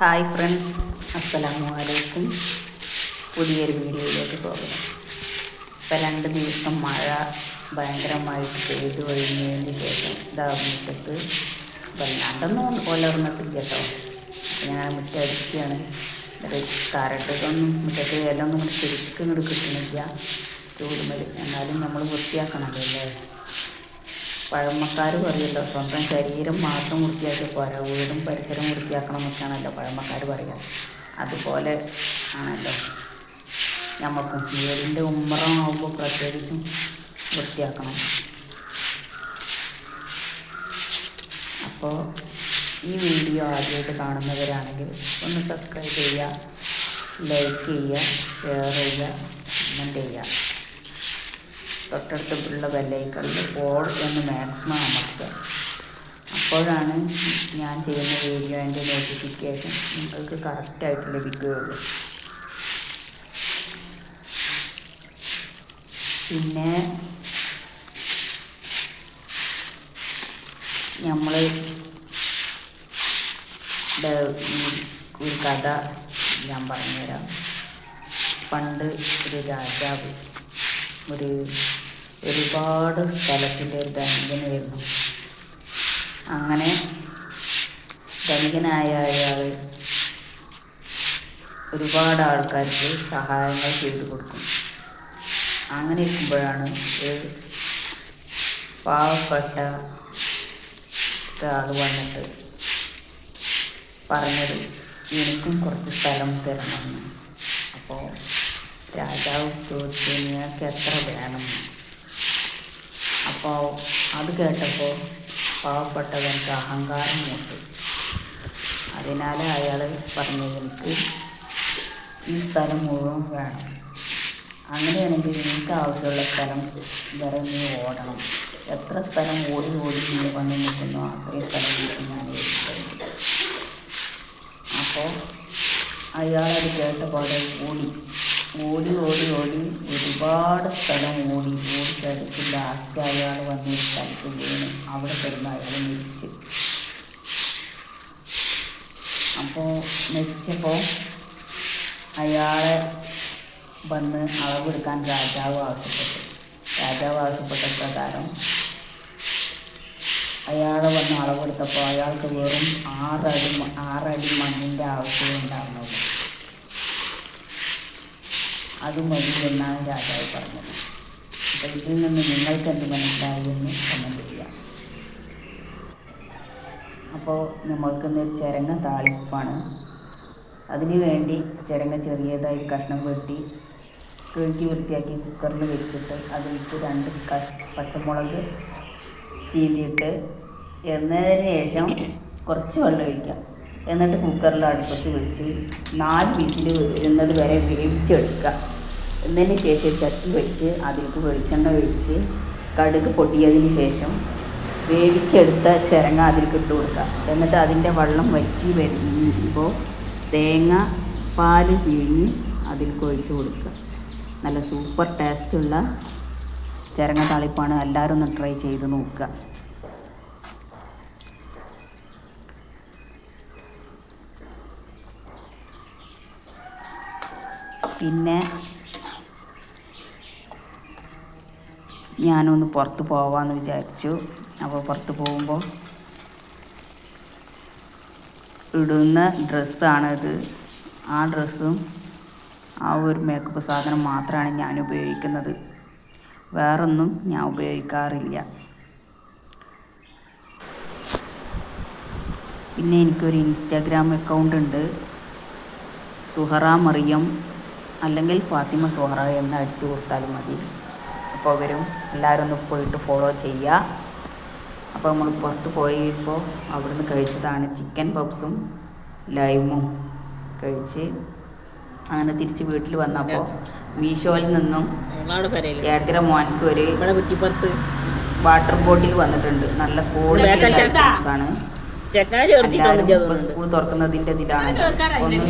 Hi friends. അസ്സലാമു അലൈക്കും പുതിയൊരു വീഡിയോയിലേക്ക് സ്വാഗതം. ഇപ്പം രണ്ട് ദിവസം മഴ ഭയങ്കരമായിട്ട് പെയ്തു കഴിഞ്ഞതിന് ശേഷം ഇതാ മുറ്റത്ത് വല്ലാണ്ടൊന്നും ഒലർന്നിട്ടില്ല കേട്ടോ. ഞാൻ മുറ്റടിക്കുകയാണ് കരട്ടൊന്നും മുറ്റത്ത് ഇലൊന്നും ശരിക്കും ഇങ്ങോട്ട് കിട്ടണില്ല. ചൂടുമൽ എന്നാലും നമ്മൾ വൃത്തിയാക്കണമല്ലോ അല്ലേ? പഴമക്കാർ പറയുമല്ലോ സ്വന്തം ശരീരം മാത്രം വൃത്തിയാക്കി പോരാ വീടും പരിസരം വൃത്തിയാക്കണം പഴമക്കാർ പറയുക. അതുപോലെ ആണല്ലോ നമുക്കും വീടിന്റെ ഉമ്മറമാകുമ്പോൾ പ്രത്യേകിച്ചും വൃത്തിയാക്കണം. അപ്പോൾ ഈ വീഡിയോ ആദ്യമായിട്ട് കാണുന്നവരാണെങ്കിൽ ഒന്ന് സബ്സ്ക്രൈബ് ചെയ്യുക ലൈക്ക് ചെയ്യുക ഷെയർ ചെയ്യുക കമന്റ് ചെയ്യുക. തൊട്ടടുത്തുള്ള ബെല്ലൈക്കണിൽ ഓൾ എന്ന് മാക്സിമം അമർത്തുക. അപ്പോഴാണ് ഞാൻ ചെയ്യുന്ന വീഡിയോന്റെ നോട്ടിഫിക്കേഷൻ നിങ്ങൾക്ക് കറക്റ്റായിട്ട് ലഭിക്കുകയുള്ളൂ. പിന്നെ നമ്മൾ ഒരു കഥ ഞാൻ പറഞ്ഞുതരാം. പണ്ട് ഒരു രാജാവ് ഒരു ഒരുപാട് സ്ഥലത്തിന്റെ ഒരു ധനികനായിരുന്നു അങ്ങനെ ധനികനായ അയാൾ ഒരുപാട് ആൾക്കാർക്ക് സഹായങ്ങൾ ചെയ്തു കൊടുക്കും. അങ്ങനെ ഇരിക്കുമ്പോഴാണ് ഒരു പാവപ്പെട്ട ആൾ വന്നിട്ട് പറഞ്ഞത് എനിക്കും കുറച്ച് സ്ഥലം തരണമെന്ന് രാജാവ് ചോദിച്ചു നിങ്ങൾക്ക് എത്ര വേണം? അപ്പോൾ അത് കേട്ടപ്പോൾ പാവപ്പെട്ടവർക്ക് അഹങ്കാരം മൂത്തു അതിനാൽ അയാൾ പറഞ്ഞു എനിക്ക് ഈ സ്ഥലം മുഴുവൻ വേണം. അങ്ങനെയാണെങ്കിൽ നിനക്ക് ആവശ്യമുള്ള സ്ഥലം വരെ നീ ഓടണം. എത്ര സ്ഥലം ഓടി ഓടി നീ വന്ന് നിൽക്കുന്നു അത്രയും സ്ഥലം ഞാൻ അപ്പോൾ അയാളത് കേട്ട പോലെ ഓടി. ഓടി ഓടി ഓടി ഒരുപാട് സ്ഥലം ഓടി ഓടി കഴിഞ്ഞിട്ട് ലാസ്റ്റ് അയാൾ വന്ന സ്ഥലത്ത് വീണ്. അവിടെ കിടന്ന് അയാൾ മരിച്ച് അപ്പോൾ മരിച്ചപ്പോൾ അയാളെ വന്ന് അളവെടുക്കാൻ രാജാവ് ആവശ്യപ്പെട്ടു. രാജാവ് ആവശ്യപ്പെട്ട പ്രകാരം അയാളെ വന്ന് അളവെടുത്തപ്പോൾ അയാൾക്ക് വെറും ആറടി ആറടി മണ്ണിന്റെ ആവശ്യം ഉണ്ടായിരുന്നുള്ളൂ അത് മതി എന്നാണ് രാജാവ് പറഞ്ഞത്. അപ്പോൾ ഇതിൽ നിന്ന് നിങ്ങൾക്ക് എന്ത് മനസ്സിലായി എന്ന് കമന്റ് ചെയ്യാം അപ്പോൾ നമ്മൾക്ക് ഇന്നൊരു ചിരങ്ങ താളിപ്പാണ്. അതിനുവേണ്ടി ചിരങ്ങ ചെറിയതായി കഷ്ണം വെട്ടി കഴുകി വൃത്തിയാക്കി കുക്കറിൽ വെച്ചിട്ട് അതിലേക്ക് രണ്ട് പച്ചമുളക് ചീന്തിയിട്ട് എന്നതിന് ശേഷം കുറച്ച് വെള്ളം ഒഴിക്കാം. എന്നിട്ട് കുക്കറിൽ അടുപ്പത്ത് വെച്ച് നാല് വിസിൽ വരുന്നത് വരെ വേവിച്ചെടുക്കുക എന്നതിന് ശേഷം ചട്ടി വെച്ച് അതിലേക്ക് വെളിച്ചെണ്ണ ഒഴിച്ച് കടുക് പൊട്ടിയതിന് ശേഷം വേവിച്ചെടുത്ത ചിരങ്ങ അതിലേക്ക് ഇട്ട് കൊടുക്കുക എന്നിട്ട് അതിന്റെ വെള്ളം വറ്റി വരുമ്പോൾ തേങ്ങ പാൽ പിഴിഞ്ഞ് അതിലേക്ക് ഒഴിച്ച് കൊടുക്കുക നല്ല സൂപ്പർ ടേസ്റ്റുള്ള ചിരങ്ങ താളിപ്പാണ്. എല്ലാവരും ഒന്ന് ട്രൈ ചെയ്ത് നോക്കുക പിന്നെ ഞാനൊന്ന് പുറത്ത് പോവാമെന്ന് വിചാരിച്ചു. അപ്പോൾ പുറത്ത് പോകുമ്പോൾ ഇടുന്ന ഡ്രസ്സാണിത്. ആ ഡ്രസ്സും ആ ഒരു മേക്കപ്പ് സാധനം മാത്രമാണ് ഞാൻ ഉപയോഗിക്കുന്നത്. വേറൊന്നും ഞാൻ ഉപയോഗിക്കാറില്ല. പിന്നെ എനിക്കൊരു ഇൻസ്റ്റാഗ്രാം അക്കൗണ്ട് ഉണ്ട്. സുഹറ മറിയം അല്ലെങ്കിൽ ഫാത്തിമ സുഹറ എന്ന് അടിച്ചു കൊടുത്താലും മതി. അപ്പോൾ അവരും എല്ലാവരും ഒന്ന് പോയിട്ട് ഫോളോ ചെയ്യുക അപ്പോൾ നമ്മൾ പുറത്ത് പോയപ്പോൾ അവിടുന്ന് കഴിച്ചതാണ് ചിക്കൻ പപ്സും ലൈമും കഴിച്ച് അങ്ങനെ തിരിച്ച് വീട്ടിൽ വന്നപ്പോൾ മീഷോയിൽ നിന്നും ഏഴര മോൻക്ക് ഒരു കുറ്റിപ്പുറത്ത് വാട്ടർ ബോട്ടിൽ വന്നിട്ടുണ്ട്. നല്ല കൂടുതൽ ക്വാളിറ്റി ആണ്. സ്കൂൾ തുറക്കുന്നതിന്റെ ഇതിലാണ്. ഒന്ന്